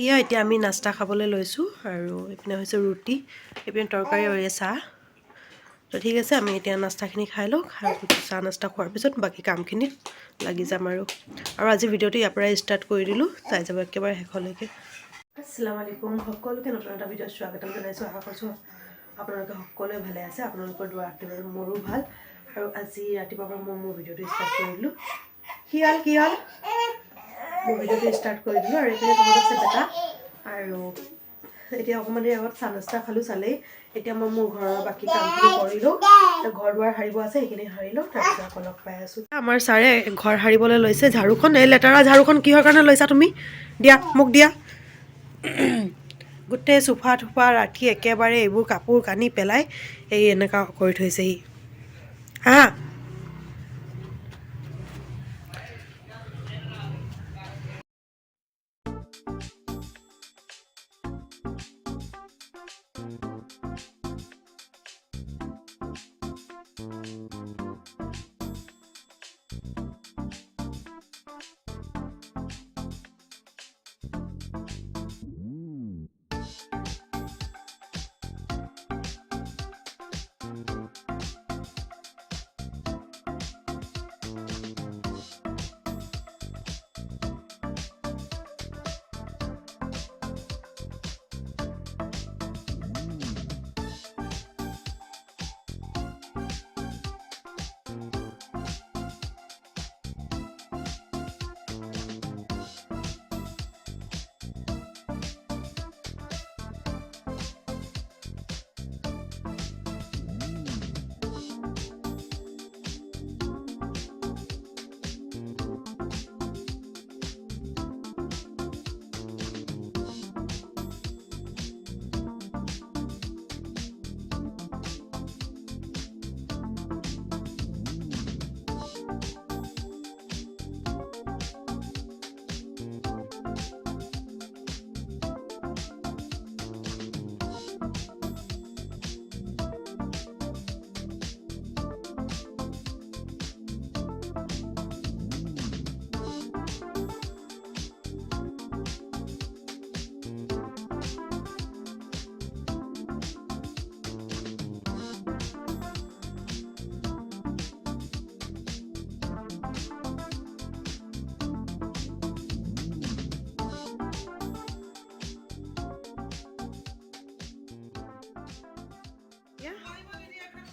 এয়া এতিয়া আমি নাস্তা খাবলৈ লৈছোঁ আৰু এইপিনে হৈছে ৰুটি, এইপিনে তৰকাৰী আৰু চাহ। তো ঠিক আছে, আমি এতিয়া নাস্তাখিনি খাই লওঁ, খাই চাহ নাস্তা খোৱাৰ পিছত বাকী কামখিনিত লাগি যাম আৰু। আৰু আজি ভিডিঅ'টো ইয়াৰ পৰাই ষ্টাৰ্ট কৰি দিলোঁ চাই যাব একেবাৰে শেষলৈকে। আসসালামু আলাইকুম সকলোকে নতুন এটা ভিডিঅ'ত স্বাগতম জনাইছোঁ। আশা কৰিছোঁ আপোনালোকে সকলোৱে ভালে আছে, আপোনালোকৰ দুৱাৰ আশীৰ্বাদ মোৰো ভালো। আৰু আজি ৰাতিপুৱাৰ পৰা মই মোৰ ভিডিঅ'টো ষ্টাৰ্ট কৰি দিলোঁ কি হ'ল কি হ'ল? ভিডিঅ'টো ষ্টাৰ্ট কৰি দিলোঁ আৰু এইপিনে তলত আছে বেটা আৰু এতিয়া অকণমান দেৰি আগত চাহ নাস্তা খালোঁ চালেই। এতিয়া মই মোৰ ঘৰৰ বাকী কামখিনি কৰিলোঁ। ঘৰ দুৱাৰ সাৰিব আছে সেইখিনি সাৰিলোঁ। তাৰপিছত আকৌ লগ পাই আছোঁ। আমাৰ ছাৰে ঘৰ সাৰিবলৈ লৈছে ঝাৰুখন। এই লেতেৰা ঝাৰুখন কিহৰ কাৰণে লৈছা তুমি? দিয়া মোক দিয়া। গোটেই চোফা থোফা ৰাখি একেবাৰে এইবোৰ কাপোৰ কানি পেলাই এই এনেকুৱা কৰি থৈছেহি। হা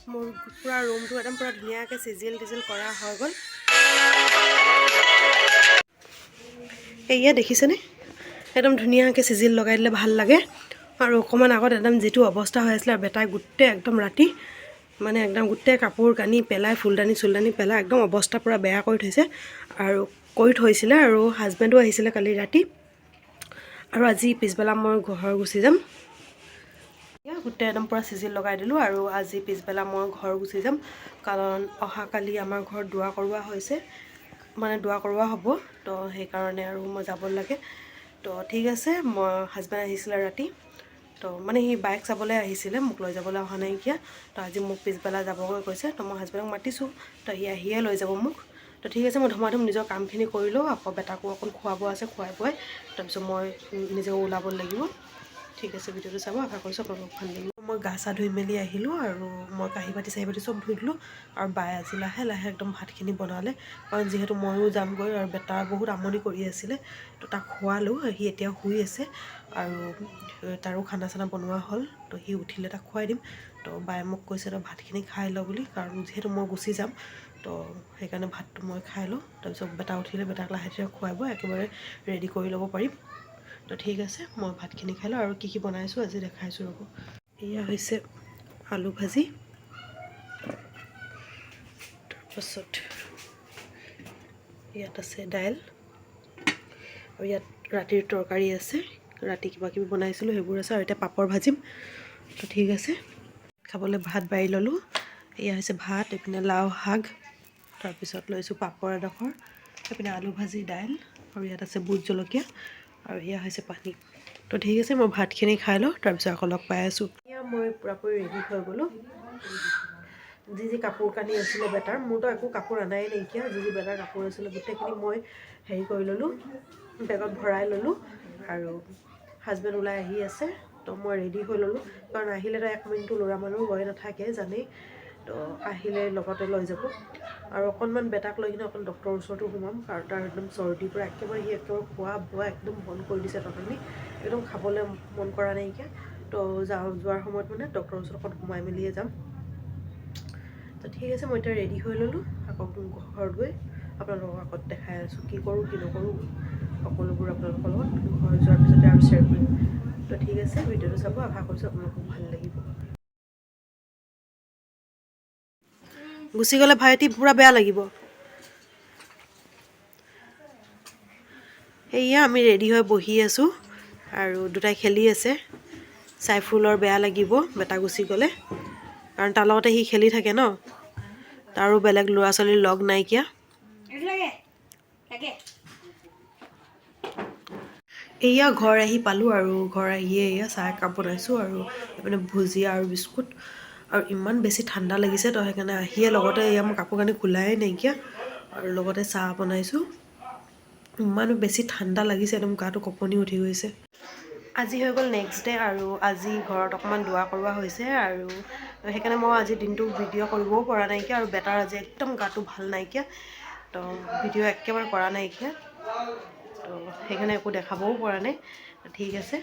মোৰ পূৰা ৰুমটো একদম পূৰা ধুনীয়াকৈ চিজিল টিজিল কৰা হৈ গ'ল। এয়া দেখিছেনে? একদম ধুনীয়াকৈ চিজিল লগাই দিলে ভাল লাগে। আৰু অকণমান আগত একদম যিটো অৱস্থা হৈ আছিলে বেটাই গোটেই একদম ৰাতি মানে একদম গোটেই কাপোৰ কানি পেলাই ফুলদানি চুলদানি পেলাই একদম অৱস্থা পূৰা বেয়া কৰি থৈছে। আৰু কৰি থৈছিলে আৰু হাজবেণ্ডো আহিছিলে কালি ৰাতি। আৰু আজি পিছবেলা মই ঘৰ গুচি যাম। গোটেই একদম পূৰা চিজিল লগাই দিলোঁ আৰু আজি পিছবেলা মই ঘৰ গুচি যাম। কাৰণ অহাকালি আমাৰ ঘৰত দোৱা কৰোৱা হৈছে। মানে দোৱা কৰোৱা হ'ব তো সেইকাৰণে আৰু মই যাব লাগে। তো ঠিক আছে মই হাজবেণ্ড আহিছিলে ৰাতি। তো মানে সি বাইক চাবলৈ আহিছিলে মোক লৈ যাবলৈ অহা নাইকিয়া তো আজি মোক পিছবেলা যাবগৈ কৈছে তো মই হাজবেণ্ডক মাতিছোঁ। তো সি আহিয়ে লৈ যাব মোক। তো ঠিক আছে মই ধুমাধুম নিজৰ কামখিনি কৰি লওঁ আকৌ বেটাকো অকণ খুৱাব আছে খুৱাই বুৱাই তাৰপিছত মই নিজেও ওলাব লাগিব। ঠিক আছে, ভিডিঅ'টো চাব। আশা কৰিছোঁ আপোনালোকক ভালো লাগিব মই গা চা ধুই মেলি আহিলোঁ আৰু মই কাঁহী বাতি চাহী বাতি চব ধুই দিলোঁ আৰু বায়ে আজি লাহে লাহে একদম ভাতখিনি বনালে। কাৰণ যিহেতু ময়ো যামগৈ আৰু বেটাৰ বহুত আমনি কৰি আছিলে, তো তাক খোৱালোঁ, সি এতিয়া শুই আছে আৰু তাৰো খানা চানা বনোৱা হ'ল, তো সি উঠিলে তাক খুৱাই দিম। তো বায়ে মোক কৈছে, তই ভাতখিনি খাই ল বুলি, কাৰণ যিহেতু মই গুচি যাম, তো সেইকাৰণে ভাতটো মই খাই লওঁ। তাৰপিছত বেটা উঠিলে, বেটাক লাহে ধীৰে খুৱাই বৈ একেবাৰে ৰেডি কৰি ল'ব পাৰিম। তো ঠিক আছে, মই ভাতখিনি খাই লওঁ আৰু কি কি বনাইছোঁ আজি দেখাইছোঁ ৰ'ব। এয়া হৈছে আলু ভাজি। তাৰপাছত ইয়াত আছে দাইল। আৰু ইয়াত ৰাতিৰ তৰকাৰী আছে, ৰাতি কিবা কিবি বনাইছিলোঁ, সেইবোৰ আছে আৰু এতিয়া পাপৰ ভাজিম। তো ঠিক আছে, খাবলৈ ভাত বাঢ়ি ল'লোঁ। এয়া হৈছে ভাত, এইপিনে লাও, শাক, তাৰপিছত লৈছোঁ পাপৰ এডোখৰ, এইপিনে আলু ভাজি, দাইল, আৰু ইয়াত আছে বুট জলকীয়া। আৰু এয়া হৈছে পানী। তো ঠিক আছে মই ভাতখিনি খাই লওঁ তাৰপিছত আকৌ লগ পাই আছোঁ। এয়া মই পূৰাপূৰি ৰেডি হৈ গ'লোঁ। যি যি কাপোৰ কানি আছিলে বেটাৰ মোৰতো একো কাপোৰ আনাই নাইকিয়া। যি যি বেটাৰ কাপোৰ আছিলে গোটেইখিনি মই হেৰি কৰি ল'লোঁ বেগত ভৰাই ল'লোঁ আৰু হাজবেণ্ড ওলাই আহি আছে তো মই ৰেডি হৈ ল'লোঁ। কাৰণ আহিলেতো এক মিনিটো ল'ৰা মানুহ ৰৈ নাথাকে জানেই। আহিলে লগতে লৈ যাব। আৰু অকণমান বেটাক লৈ কিনে অকণ ডক্টৰৰ ওচৰতো সোমাম কাৰণ তাৰ একদম চৰ্দিৰ পৰা একেবাৰে সি একেবাৰে খোৱা বোৱা একদম বন্ধ কৰি দিছে তথাপি একদম খাবলৈ মন কৰা নাইকিয়া। তো যাওঁ যোৱাৰ সময়ত মানে ডক্টৰৰ ওচৰত অকণ সোমাই মেলিয়ে যাম। তো ঠিক আছে মই এতিয়া ৰেডি হৈ ল'লোঁ। আকৌ ঘৰত গৈ আপোনালোকক আগত দেখাই আছোঁ কি কৰোঁ কি নকৰোঁ। সকলোবোৰ আপোনালোকৰ লগত ঘৰ যোৱাৰ পিছতে আৰু শ্বেয়াৰ কৰিম। তো ঠিক আছে ভিডিঅ'টো চাব। আশা কৰিছোঁ আপোনালোকক ভাল লাগিব। গুচি গ'লে ভাইটি পূৰা বেয়া লাগিব। সেয়া আমি ৰেডি হৈ বহি আছোঁ আৰু দুটাই খেলি আছে। চাইফুলৰ বেয়া লাগিব বেটা গুচি গ'লে। কাৰণ তাৰ লগতে সি খেলি থাকে ন। তাৰো বেলেগ ল'ৰা ছোৱালীৰ লগ নাইকিয়া। এয়া ঘৰ আহি পালোঁ আৰু ঘৰ আহিয়ে এয়া চাহ একাপ বনাইছোঁ আৰু এইপিনে ভুজিয়া আৰু বিস্কুট। আৰু ইমান বেছি ঠাণ্ডা লাগিছে তো সেইকাৰণে আহিয়ে লগতে এয়া মই কাপোৰ কানি খোলাই নাইকিয়া আৰু লগতে চাহ বনাইছোঁ। ইমান বেছি ঠাণ্ডা লাগিছে একদম গাটো কঁপনি উঠি গৈছে। আজি হৈ গ'ল নেক্সট ডে আৰু আজি ঘৰত অকণমান দোৱা কৰোৱা হৈছে আৰু সেইকাৰণে মই আজি দিনটো ভিডিঅ' কৰিবও পৰা নাইকিয়া আৰু বেটাৰ আজি একদম গাটো ভাল নাইকিয়া। তো ভিডিঅ' একেবাৰে কৰা নাইকিয়া। তো সেইকাৰণে একো দেখাবও পৰা নাই। ঠিক আছে।